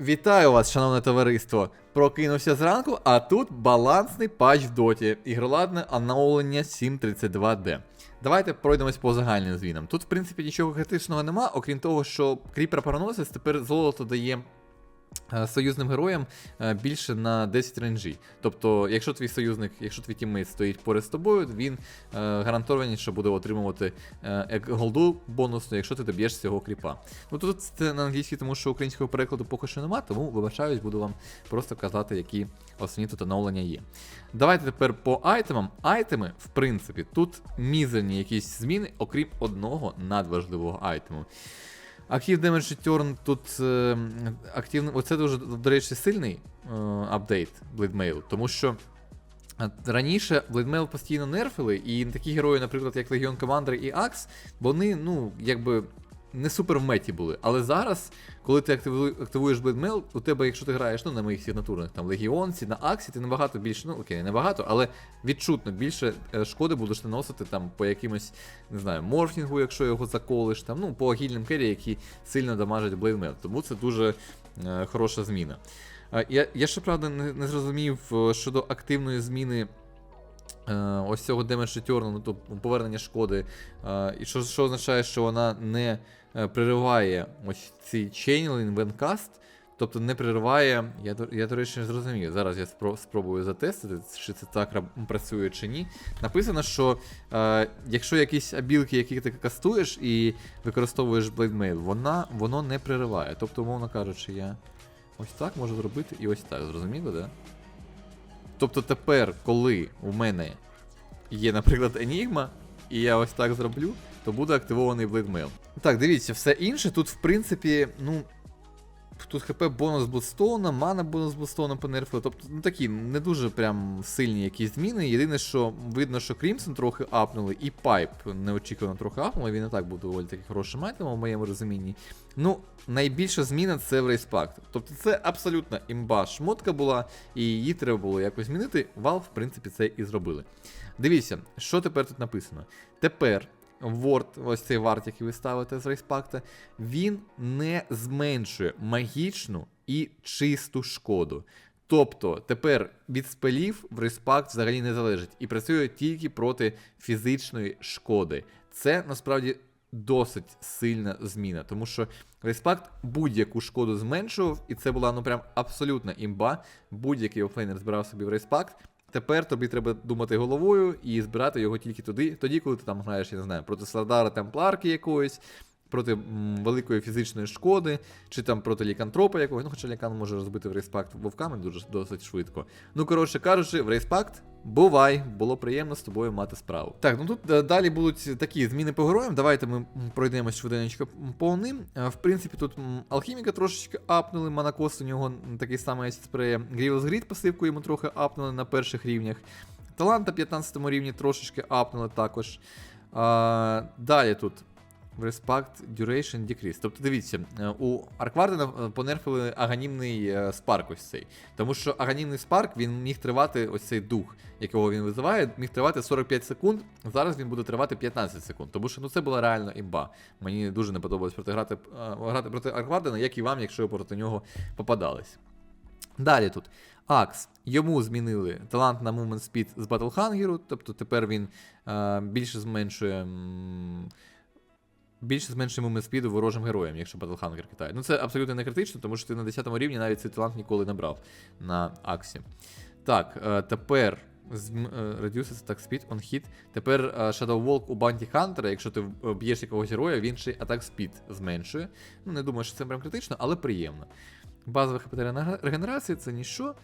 Вітаю вас, шановне товариство! Прокинувся зранку, а тут балансний патч в доті, ігроладне оновлення 732D. Давайте пройдемось по загальним звінам. Тут, в принципі, нічого критичного нема, окрім того, що кріпер пароносець тепер золото дає союзним героям е, більше на 10 ренджі. Тобто, якщо твій союзник, якщо твій тіммейт стоїть поряд з тобою, він е, гарантованіше буде отримувати е, голду бонусну, якщо ти доб'єш цього кріпа. Ну тут це на англійській, тому що українського перекладу поки що нема, тому вибачаюсь, буду вам просто казати, які основні тут оновлення є. Давайте тепер по айтемам. Айтеми, в принципі, тут мізерні якісь зміни, окрім одного надважливого айтему. Active Damage Return тут е, активний. Оце дуже, до речі, сильний е, апдейт Bleedmail, тому що е, раніше Bleedmail постійно нерфили, і такі герої, наприклад, як Легіон Командер і Акс, вони, ну, якби. Не супер в меті були. Але зараз, коли ти активуєш Bleedmail, у тебе, якщо ти граєш ну, на моїх сигнатурних там Легіонці, на Аксі, ти набагато більше, ну окей, не набагато, але відчутно більше е, шкоди будеш наносити там по якимось, не знаю, морфінгу, якщо його заколиш, там, ну, по агільним керрі, які сильно дамажать Bleedmail. Тому це дуже е, хороша зміна. Е, я, я ще правда не, не зрозумів е, щодо активної зміни. Е, ось цього Damage Return, ну, то повернення шкоди. Е, і що, що означає, що вона не е, прериває ось цей Channeling Vencast, тобто не прериває. Я, я до речі, не зрозумів. Зараз я спро- спробую затестити, чи це так працює чи ні. Написано, що е, якщо якісь абілки, які ти кастуєш і використовуєш Blade вона, воно не прериває. Тобто, умовно кажучи, я ось так можу зробити і ось так. Зрозуміло, да? Тобто тепер, коли у мене є, наприклад, Enigma, і я ось так зроблю, то буде активований Mail. Так, дивіться, все інше тут, в принципі, ну. Тут хп бонус Блудстоуна, мана бонус Блудстоуна понерфили. Тобто, ну такі не дуже прям сильні якісь зміни. Єдине, що видно, що Crimson трохи апнули, і Пайп неочікувано трохи апнули. Він і так був доволі таки хорошим айтемом в моєму розумінні. Ну, найбільша зміна це в рейспакт. Тобто це абсолютно імба шмотка була, і її треба було якось змінити. Valve, в принципі, це і зробили. Дивіться, що тепер тут написано. Тепер Word, ось цей варт, який ви ставите з рейспакта, він не зменшує магічну і чисту шкоду. Тобто тепер від спелів в респакт взагалі не залежить і працює тільки проти фізичної шкоди. Це насправді досить сильна зміна, тому що респакт будь-яку шкоду зменшував, і це була ну прям абсолютна імба. Будь-який офлейнер збирав собі в респакт. Тепер тобі треба думати головою і збирати його тільки туди, тоді коли ти там граєш, я не знаю, проти Сладара Темпларки якоїсь, проти великої фізичної шкоди, чи там проти лікантропа якогось. Ну, хоча лікан може розбити в рейспакт вовками дуже досить швидко. Ну, коротше кажучи, в рейспакт. Бувай, було приємно з тобою мати справу. Так, ну тут е, далі будуть такі зміни по героям. Давайте ми пройдемось швиденько м, по ним. Е, В принципі, тут алхіміка трошечки апнули, манакос у нього такий самий спреє. Grievous Grid пасивку йому трохи апнули на перших рівнях. Талант на 15 рівні трошечки апнули також. А, далі тут. Respect Duration Decrease. Тобто дивіться, е, у Арквардена понерфили аганімний е, спарк ось цей. Тому що аганімний спарк він міг тривати ось цей дух, якого він визиває, міг тривати 45 секунд. Зараз він буде тривати 15 секунд. Тому що ну це була реально імба. Мені дуже не подобалось проти грати, е, грати проти Арквардена, як і вам, якщо ви проти нього попадались. Далі тут. Акс. Йому змінили талант на Movement Speed з Hunger, тобто тепер він е, більше зменшує. м, Більше зменшує момент спіду ворожим героям, якщо Hunger китає. Ну це абсолютно не критично, тому що ти на 10 рівні навіть цей талант ніколи не брав на Аксі. Так, е, тепер е, reduces attack speed on hit. Тепер е, Shadow Walk у Bounty Hunter, якщо ти б'єш якогось героя, він ще attack speed зменшує. Ну, не думаю, що це прям критично, але приємно. Базова хп регенерації це ніщо.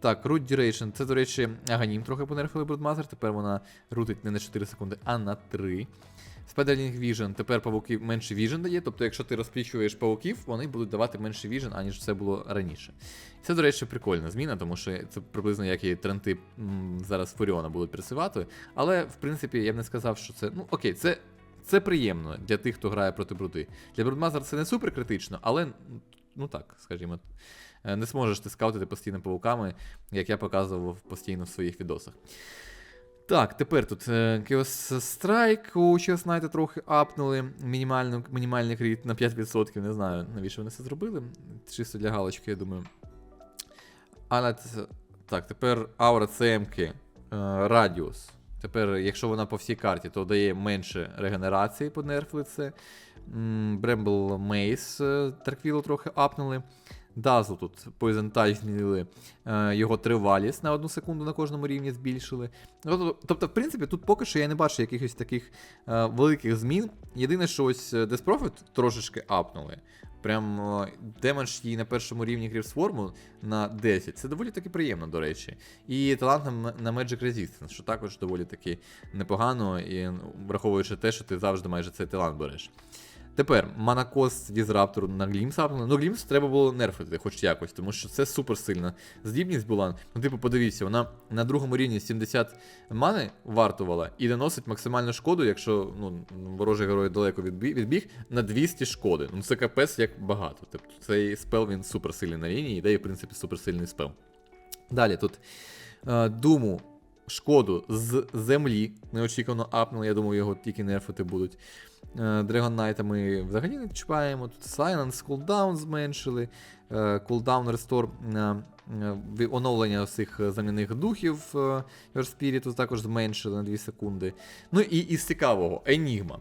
Так, Root Duration. Це, до речі, аганім трохи понерфили Broodmother, тепер вона рутить не на 4 секунди, а на 3. Spiderling Vision. Тепер павуки менше Vision дає, тобто, якщо ти розплічуєш павуків, вони будуть давати менше Vision, аніж це було раніше. Це, до речі, прикольна зміна, тому що це приблизно як і тренти зараз Фуріона будуть працювати. Але, в принципі, я б не сказав, що це. Ну, окей, це. Це приємно для тих, хто грає проти бруди. Для Брудмазер це не супер критично, але ну так, скажімо, е, не зможеш ти скаутити постійно павуками, як я показував постійно в своїх відосах. Так, тепер тут е, Chaos Strike у Chaos Knight трохи апнули. Мінімальний крит на 5%. Не знаю, навіщо вони це зробили. Чисто для галочки, я думаю. Ц- так, тепер аура CM Радіус. Тепер, якщо вона по всій карті, то дає менше регенерації, понерфли це. Брембл Мейс Тарквілу трохи апнули. Дазл тут Touch змінили е, його тривалість на одну секунду на кожному рівні збільшили. Ну, Тобто, в принципі, тут поки що я не бачу якихось таких е, великих змін. Єдине, що ось Prophet трошечки апнули. Прям е, демедж її на першому рівні Грівсформу на 10. Це доволі таки приємно, до речі. І талант на, на Magic Resistance, що також доволі таки непогано, і ну, враховуючи те, що ти завжди майже цей талант береш. Тепер Манакос Дізраптору на Глімс апнули. Ну, Глімс треба було нерфити хоч якось, тому що це супер сильна здібність була. Ну, типу, подивіться, вона на другому рівні 70 мани вартувала і наносить максимальну шкоду, якщо ну, ворожий герой далеко відбіг, на 200 шкоди. Ну це капець як багато. Тобто цей спел він супер на лінії, і дає, в принципі, супер спел. Далі тут е, Думу шкоду з землі неочікувано апнули, я думаю, його тільки нерфити будуть. Е, Dragon Knight ми взагалі не чіпаємо. Тут Silence, cooldown зменшили. е, Cooldown Restore е, оновлення всіх замінних духів Your Spirit також зменшили на 2 секунди. Ну і із цікавого, Enigma.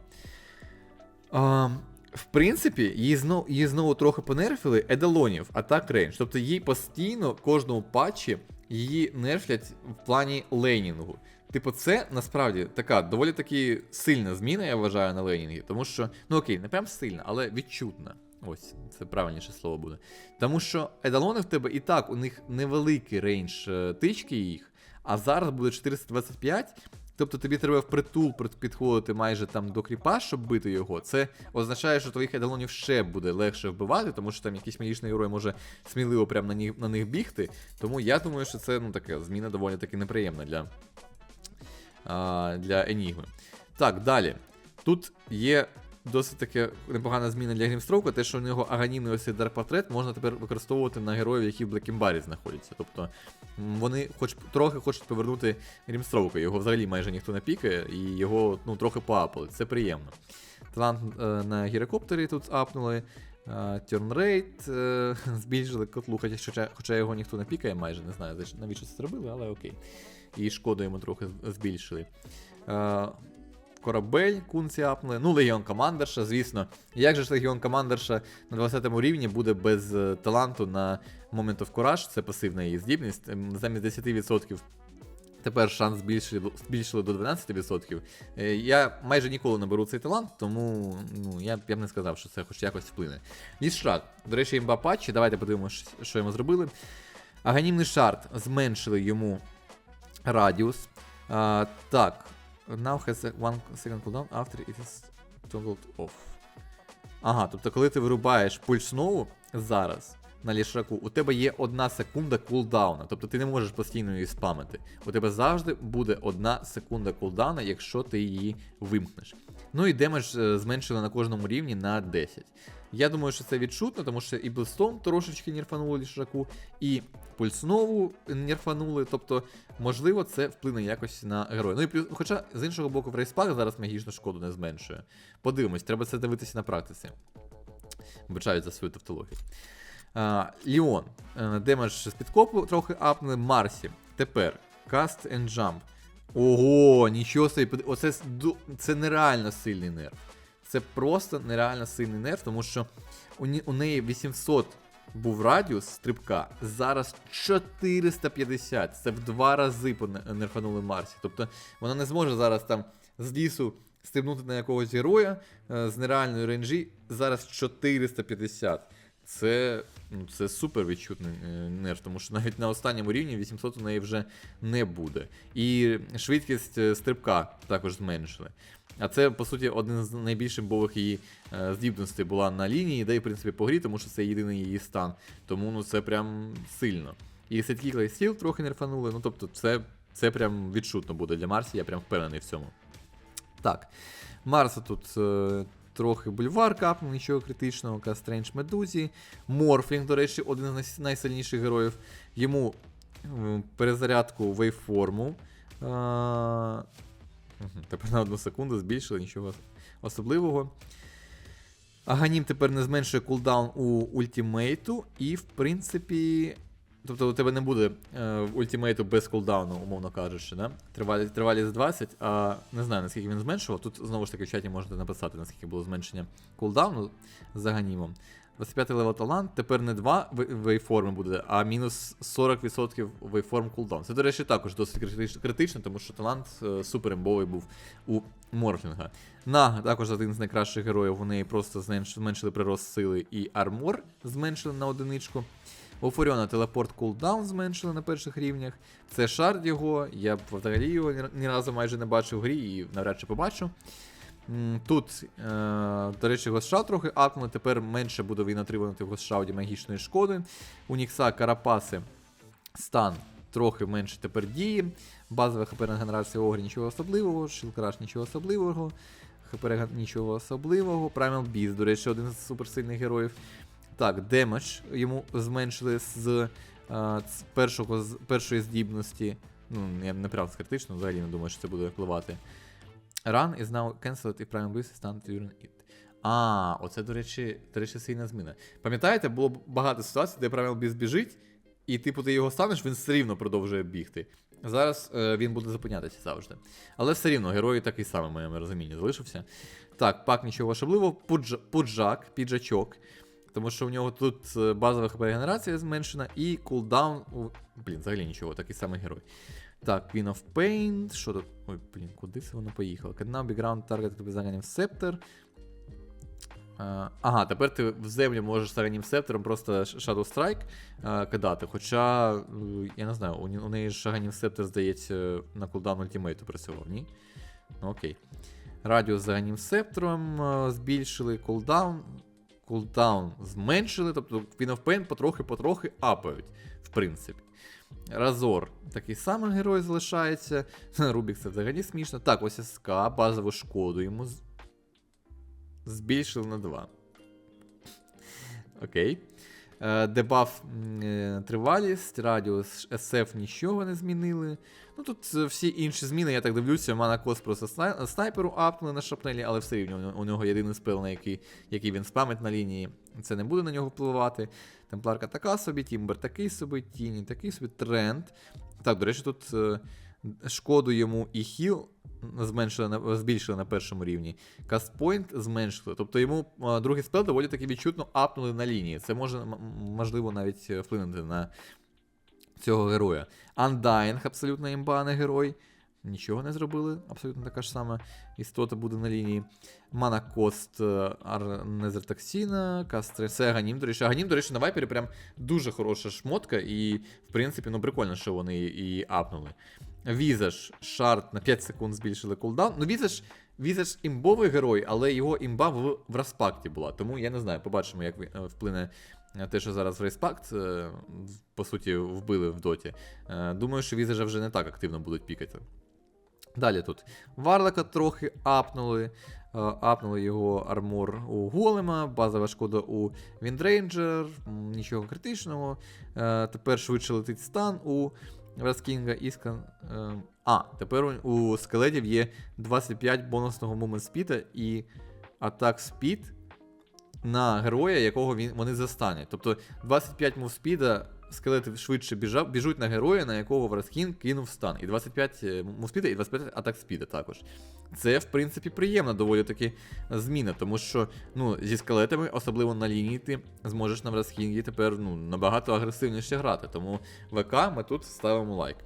В принципі, її знову, її знову трохи понерфили еделонів, атак рейндж. Тобто їй постійно в кожному патчі її нерфлять в плані лейнінгу. Типу, це насправді така доволі таки сильна зміна, я вважаю, на лейнінгі. Тому що, ну окей, не прям сильна, але відчутна. Ось, це правильніше слово буде. Тому що едалони в тебе і так, у них невеликий рейндж е, тички їх, а зараз буде 425. Тобто тобі треба впритул прит- підходити майже там до кріпа, щоб бити його. Це означає, що твоїх едалонів ще буде легше вбивати, тому що там якийсь магічний герой може сміливо прямо на них, на них бігти. Тому я думаю, що це ну, така зміна доволі таки неприємна для, а, для Енігми. Так, далі. Тут є досить таки непогана зміна для Грімстроука, те, що у нього аганімний ось цей дарк-портрет можна тепер використовувати на героїв, які в Блекімбарі знаходяться. Тобто вони хоч трохи хочуть повернути Грімстроука. Його взагалі майже ніхто не пікає, і його ну, трохи поапали. Це приємно. Талант е, на гірокоптері тут апнули. Тюрнрейт е, збільшили котлу, хоча, хоча його ніхто не пікає, майже не знаю, навіщо це зробили, але окей. І шкоду йому трохи збільшили. Е, Корабель кунці. Ну, Легіон Командерша, звісно. Як же ж Легіон Командерша на 20 рівні буде без е, таланту на Moment of Courage, це пасивна її здібність. Ем, Замість 10% тепер шанс збільшили, збільшили до 12%. Е, Я майже ніколи не беру цей талант, тому ну, я я б не сказав, що це хоч якось вплине. Лісшрат. До речі, імба патчі, давайте подивимося, що йому зробили. Аганімний шарт зменшили йому радіус. А, так. Now has one second cooldown after it is toggled off. Ага, тобто, коли ти вирубаєш пульс знову зараз на лішаку, у тебе є одна секунда кулдауна. Тобто ти не можеш постійно її спамити. У тебе завжди буде одна секунда кулдауна, якщо ти її вимкнеш. Ну і демедж е, зменшили на кожному рівні на 10. Я думаю, що це відчутно, тому що і Блистон трошечки нерфанули лішаку, і пульснову нерфанули. Тобто, можливо, це вплине якось на героя. Ну і плюс, хоча з іншого боку, в рейспак зараз магічну шкоду не зменшує. Подивимось, треба це дивитися на практиці. Вибачаю за свою тавтологію. Ліон. Е, Демедж з підкопу трохи апнули. Марсі. Тепер. Cast and Jump. Ого, нічого собі. Оце це нереально сильний нерв. Це просто нереально сильний нерв, тому що у, у неї 800 був радіус стрибка, зараз 450. Це в два рази нерфанули Марсі. Тобто вона не зможе зараз там з лісу стрибнути на якогось героя е, з нереальної рейнджі. Зараз 450. Це, ну, це супер відчутний е, нерв, тому що навіть на останньому рівні 800 у неї вже не буде. І швидкість е, стрибка також зменшили. А це, по суті, один з найбільш бових її е, здібностей була на лінії, де в принципі по грі, тому що це єдиний її стан. Тому ну це прям сильно. І сеткіклей стіл трохи нерфанули. Ну тобто, це, це прям відчутно буде для Марсі, я прям впевнений в цьому. Так. Марса тут трохи бульвар капнув, нічого критичного, Кастрендж Медузі. Морфлінг, до речі, один з найсильніших героїв. Йому е, перезарядку вейформу А, Тепер на одну секунду збільшили, нічого особливого. Аганім тепер не зменшує кулдаун у ультимейту, і в принципі. Тобто у тебе не буде е, ультимейту без кулдауну, умовно кажучи, да? Тривалість, тривалість 20, а не знаю наскільки він зменшував. Тут знову ж таки в чаті можете написати, наскільки було зменшення кулдауну з аганімом. 25 левел талант, тепер не 2 вейформи буде, а мінус 40% вейформ кулдаун. Це, до речі, також досить критично, тому що талант е, супер імбовий був у Морфлінга. Наг також один з найкращих героїв. Неї просто зменшили прирост сили і армор зменшили на одиничку. У Фуріона телепорт кулдаун зменшили на перших рівнях. Це шард його. Я б взагалі його ні- разу майже не бачив в грі і навряд чи побачу. Тут, е, до речі, госша трохи апнули, тепер менше буде він отримувати в госшауді магічної шкоди. У Нікса Карапаси стан трохи менше тепер діє. Базова хп генерація Огрі нічого особливого, Шілкраш нічого особливого, ХП нічого особливого. Primal Beast, до речі, один з суперсильних героїв. Так, демедж йому зменшили з, е, з першого, з першої здібності. Ну, я не прям з критично, взагалі не думаю, що це буде впливати. Run is now cancelled Primal Beast is stunned during it. А, оце, до речі, до речі, сильна зміна. Пам'ятаєте, було багато ситуацій, де Primal Beast біжить, і типу ти його станеш, він все рівно продовжує бігти. Зараз е, він буде зупинятися завжди. Але все рівно, герой такий самий, в моєму розумінні, залишився. Так, пак нічого. Пудж, пуджак, піджачок. Тому що у нього тут е, базова хп регенерація зменшена і кулдаун. Блін, взагалі нічого, такий самий герой. Так, Queen of Pain. Що тут? Ой, блін, куди це воно поїхало? Now be ground target заганів Scepter. А, Ага, тепер ти в землю можеш Саренім Септером просто Shadow Strike а, кидати. Хоча, е, я не знаю, у, неї ж Шаганів Септер, здається, на кулдаун ультимейту працював, ні? Ну окей. Радіус з Аганім Септером е, збільшили, кулдаун. Кулдаун зменшили, тобто Queen of Pain потрохи-потрохи апають, в принципі. Разор такий самий герой залишається. Рубік це взагалі смішно. Так, ось СК, базову шкоду йому з- збільшили на 2. Окей. Е, Дебаф е, тривалість, радіус SF нічого не змінили. Ну тут е, всі інші зміни, я так дивлюся, мана кост просто снайперу апнули на шапнелі, але все рівно у нього- єдиний спел, на який, який він спамить на лінії. Це не буде на нього впливати. Темпларка така собі, Тімбер такий собі, Тіні такий собі, тренд. Так, до речі, тут шкоду йому і хіл зменшили збільшили на першому рівні. Кастпойнт зменшили. Тобто йому е, другий спел доволі таки відчутно апнули на лінії. Це може можливо навіть е, вплинути на цього героя. Undying абсолютно імбаний герой. Нічого не зробили, абсолютно така ж сама істота буде на лінії. Мана Кост Незертоксіна, Кастре. Це Аганім, до речі. Аганім, до речі, на вайпері прям дуже хороша шмотка, і, в принципі, ну прикольно, що вони її апнули. Візаж, шард на 5 секунд збільшили кулдаун. Ну, Візаж, Візаж імбовий герой, але його імба в, в розпакті була. Тому я не знаю, побачимо, як е, вплине е, те, що зараз в респакт, е, по суті, вбили в доті. Е, Думаю, що Візажа вже не так активно будуть пікати. Далі тут Варлока трохи апнули. е, Апнули його армор у Голема, базова шкода у Віндрейнджер, нічого критичного. Е, Тепер швидше летить стан у Раскінга Іскан. е, А, тепер у- скелетів є 25 бонусного момент спіта і атак спід на героя, якого він, вони застануть. Тобто 25 мувспіда скелети швидше біжа, біжуть на героя, на якого Враскін кинув стан. І 25 мувспіда, і 25 атак спіда також. Це, в принципі, приємна доволі таки зміна, тому що ну, зі скелетами, особливо на лінії, ти зможеш на Враскінгі тепер ну, набагато агресивніше грати. Тому ВК ми тут ставимо лайк.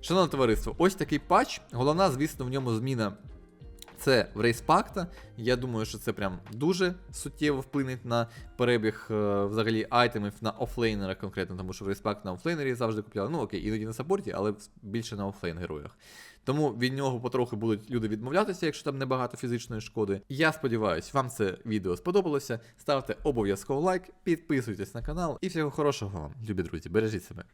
Шановне товариство, ось такий патч. Головна, звісно, в ньому зміна це в рейспакта. Я думаю, що це прям дуже суттєво вплине на перебіг е, взагалі айтемів на офлейнера конкретно, тому що в рейспакт на офлейнері завжди купляли. Ну окей, іноді на саппорті, але більше на офлейн героях. Тому від нього потрохи будуть люди відмовлятися, якщо там небагато фізичної шкоди. Я сподіваюся, вам це відео сподобалося. Ставте обов'язково лайк, підписуйтесь на канал і всього хорошого вам, любі друзі, бережіть себе.